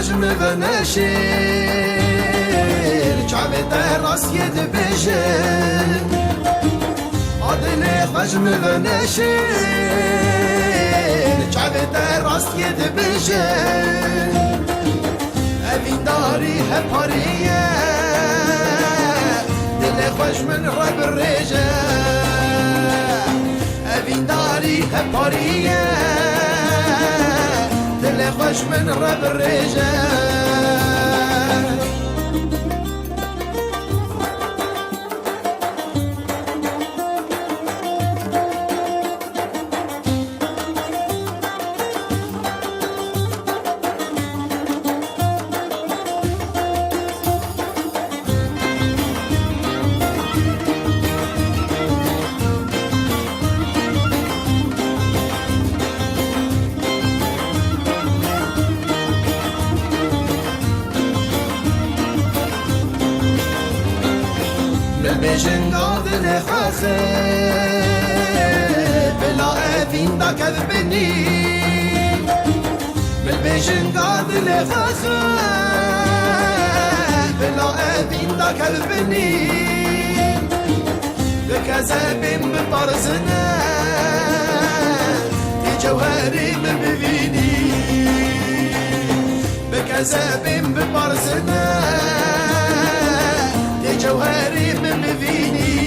خجم و نشیر چاوه در راست ید بجن آدل خجم و نشیر چاوه در راست ید بجن اوین داری هپاریه دل خوش من رب ریجه اوین داری هپاریه دل خوش من رب ریجه بجن دادن خخه بلا اوین دا کذبنی بل بجن دادن خخه بلا اوین دا کذبنی بكذابين ببرزنا بجوهري ما ببيني بكذابين ببرزنا جوهري من بفيني